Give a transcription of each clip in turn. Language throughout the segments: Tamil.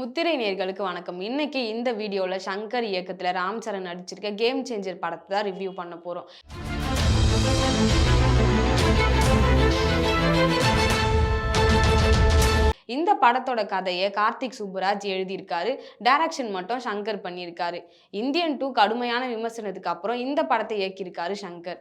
முத்திரை நேர்களுக்கு வணக்கம். இன்னைக்கு இந்த வீடியோவில் சங்கர் இயக்கத்தில் ராம் சரண் நடிச்சிருக்க கேம் சேஞ்சர் படத்தை தான் ரிவ்யூ பண்ண போகிறோம் இந்த படத்தோட கதையை கார்த்திக் சுப்புராஜ் எழுதியிருக்காரு. டைரக்ஷன் மட்டும் சங்கர் பண்ணியிருக்காரு. இந்தியன் டூ கடுமையான விமர்சனத்துக்கு அப்புறம் இந்த படத்தை இயக்கியிருக்காரு சங்கர்.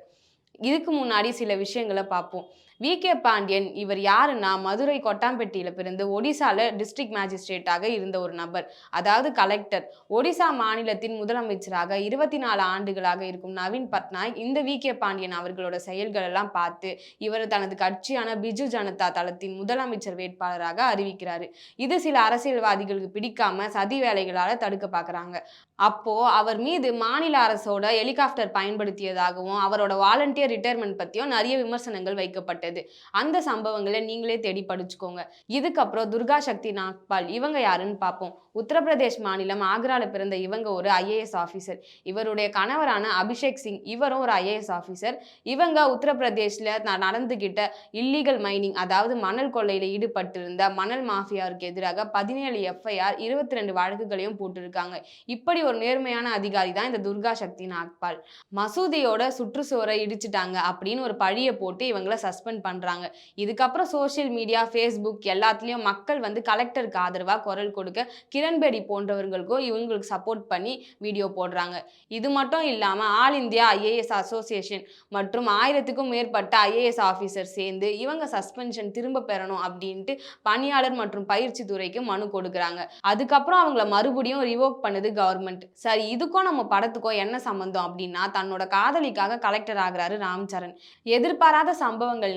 இதுக்கு முன்னாடி சில விஷயங்களை பார்ப்போம். வி. கே. பாண்டியன் இவர் யாருன்னா மதுரை கொட்டாம்பெட்டியில பிறந்து ஒடிசால டிஸ்ட்ரிக்ட் மேஜிஸ்ட்ரேட்டாக இருந்த ஒரு நபர். அதாவது கலெக்டர் ஒடிசா மாநிலத்தின் முதலமைச்சராக இருபத்தி நாலு ஆண்டுகளாக இருக்கும் நவீன் பட்நாயக் இந்த வி. கே. பாண்டியன் அவர்களோட செயல்கள் எல்லாம் பார்த்து இவர் தனது கட்சியான பிஜு ஜனதா தளத்தின் முதலமைச்சர் வேட்பாளராக அறிவிக்கிறாரு. இது சில அரசியல்வாதிகளுக்கு பிடிக்காம சதி வேலைகளால தடுக்க பார்க்குறாங்க அப்போ அவர் மீது மாநில அரசோட ஹெலிகாப்டர் பயன்படுத்தியதாகவும் அவரோட வாலண்டியர் ரிட்டையர்மெண்ட் பத்தியும் நிறைய விமர்சனங்கள் வைக்கப்பட்டது அந்த சம்பவங்களை நீங்களே தேடி படிச்சுக்கோங்க. இதுக்கப்புறம் துர்கா சக்தி நாக்பால் இவங்க யாருன்னு பார்ப்போம். உத்தரப்பிரதேஷ் மாநிலம் ஆக்ரால பிறந்த இவங்க ஒரு ஐஏஎஸ் ஆஃபீஸர். இவருடைய கணவரான அபிஷேக் சிங் இவரும் ஒரு ஐஏஎஸ் ஆஃபீஸர். இவங்க உத்தரப்பிரதேஷ்ல நடந்துகிட்ட இல்லீகல் மைனிங் அதாவது மணல் கொள்ளையில் ஈடுபட்டிருந்த மணல் மாஃபியாவுக்கு எதிராக பதினேழு எஃப்ஐஆர் இருபத்தி ரெண்டு வழக்குகளையும் போட்டிருக்காங்க. இப்படி ஒரு நேர்மையான அதிகாரி தான் இந்த துர்கா சக்தி நாக்பால். மசூதியோட சுற்றுச்சுவரை இடிச்சிட்டாங்க அப்படின்னு ஒரு பழியை போட்டு இவங்கள சஸ்பெண்ட் பண்றாங்க. இதுக்கப்புறம் சோஷியல் மீடியா ஃபேஸ்புக் எல்லாத்துலயும் மக்கள் வந்து கலெக்டருக்கு ஆதரவாக குரல் கொடுக்க கிரண்பேடி போன்றவர்களுக்கும் இவங்களுக்கு சப்போர்ட் பண்ணி வீடியோ போடுறாங்க. இது மட்டும் இல்லாமல் ஆல் இந்தியா ஐஏஎஸ் அசோசியேஷன் மற்றும் ஆயிரத்துக்கும் மேற்பட்ட ஐஏஎஸ் ஆஃபீஸர் சேர்ந்து இவங்க சஸ்பென்ஷன் திரும்ப பெறணும் அப்படின்ட்டு பணியாளர் மற்றும் பயிற்சி துறைக்கு மனு கொடுக்குறாங்க. அதுக்கப்புறம் அவங்கள மறுபடியும் ரிவோக் பண்ணுது கவர்மெண்ட் சரி இதுக்கும் நம்ம படத்துக்கும் என்ன சம்பந்தம் அப்படின்னா தன்னோட காதலிக்காக கலெக்டர் ஆகுறாரு ராம்சரண். எதிர்பாராத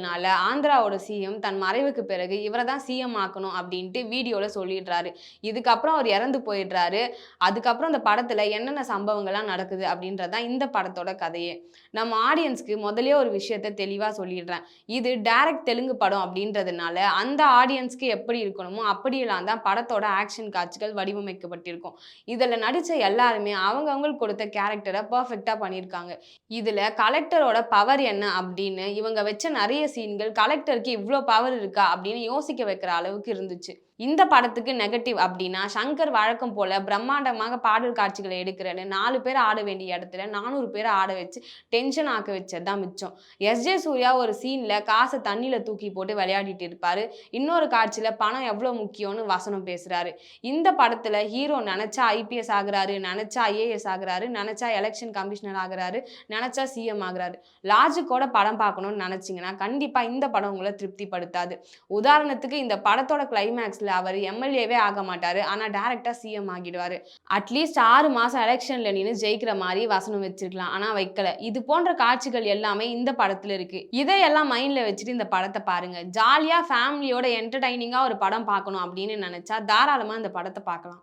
சம்பவங்கள்னால ஆந்திராவோட சிஎம் தன் மறைவுக்கு பிறகு இவரை தான் சிஎம் ஆக்கணும் அப்படின்ட்டு வீடியோவில் சொல்லிடுறாரு. இதுக்கப்புறம் அவர் இறந்து போயிடுறாரு. அதுக்கப்புறம் இந்த படத்தில் என்னென்ன சம்பவங்கள்லாம் நடக்குது அப்படின்றதான் இந்த படத்தோட கதையே. நம்ம ஆடியன்ஸ்க்கு முதலே ஒரு விஷயத்த தெளிவாக சொல்லிடுறேன். இது டைரக்ட் தெலுங்கு படம் அப்படின்றதுனால அந்த ஆடியன்ஸ்க்கு எப்படி இருக்கணுமோ அப்படியெல்லாம் தான் படத்தோட ஆக்ஷன் காட்சிகள் வடிவமைக்கப்பட்டிருக்கும். இதில் நடித்த எல்லாருமே அவங்கவுங்களுக்கு கொடுத்த கேரக்டரை பர்ஃபெக்டாக பண்ணியிருக்காங்க. இதில் கலெக்டரோட பவர் என்ன அப்படின்னு இவங்க வச்ச நிறைய சீன்கள் கலெக்டருக்கு இவ்வளோ பவர் இருக்கா அப்படின்னு யோசிக்க வைக்கிற அளவுக்கு இருந்துச்சு. இந்த படத்துக்கு நெகட்டிவ் அப்படின்னா சங்கர் வழக்கம் போல பிரம்மாண்டமாக பாடல் காட்சிகளை எடுக்கிறேன்னு நாலு பேர் ஆட வேண்டிய இடத்துல நானூறு பேரை ஆட வச்சு டென்ஷன் ஆக்க வச்சது தான் மிச்சம். எஸ்ஜே சூர்யா ஒரு சீன்ல காசை தண்ணியில தூக்கி போட்டு விளையாடிட்டு இருப்பாரு. இன்னொரு காட்சியில பணம் எவ்வளோ முக்கியம்னு வசனம் பேசுறாரு. இந்த படத்துல ஹீரோ நினச்சா ஐபிஎஸ் ஆகுறாரு நினச்சா ஐஏஎஸ் ஆகுறாரு நினச்சா எலெக்ஷன் கமிஷனர் ஆகுறாரு நினச்சா சிஎம் ஆகுறாரு. லாஜிக்கோட படம் பார்க்கணும்னு நினைச்சீங்கன்னா கண்டிப்பா இந்த படம் உங்களை திருப்திப்படுத்தாது. உதாரணத்துக்கு இந்த படத்தோட கிளைமேக்ஸ்ல அவர் எம்எல்ஏவே ஆக மாட்டாரு. ஆனா டைரக்டா சிஎம் ஆகிடுவாரு. அட்லீஸ்ட் ஆறு மாசம் எலெக்ஷன்ல நின்று ஜெயிக்கிற மாதிரி வசனம் வச்சிருக்கலாம். ஆனா வைக்கல. இது போன்ற காட்சிகள் எல்லாமே இந்த படத்துல இருக்கு. இதையெல்லாம் மைண்ட்ல வச்சுட்டு இந்த படத்தை பாருங்க. ஜாலியா ஃபேமிலியோட என்டர்டைனிங்கா ஒரு படம் பார்க்கணும் அப்படின்னு நினைச்சா தாராளமா இந்த படத்தை பார்க்கலாம்.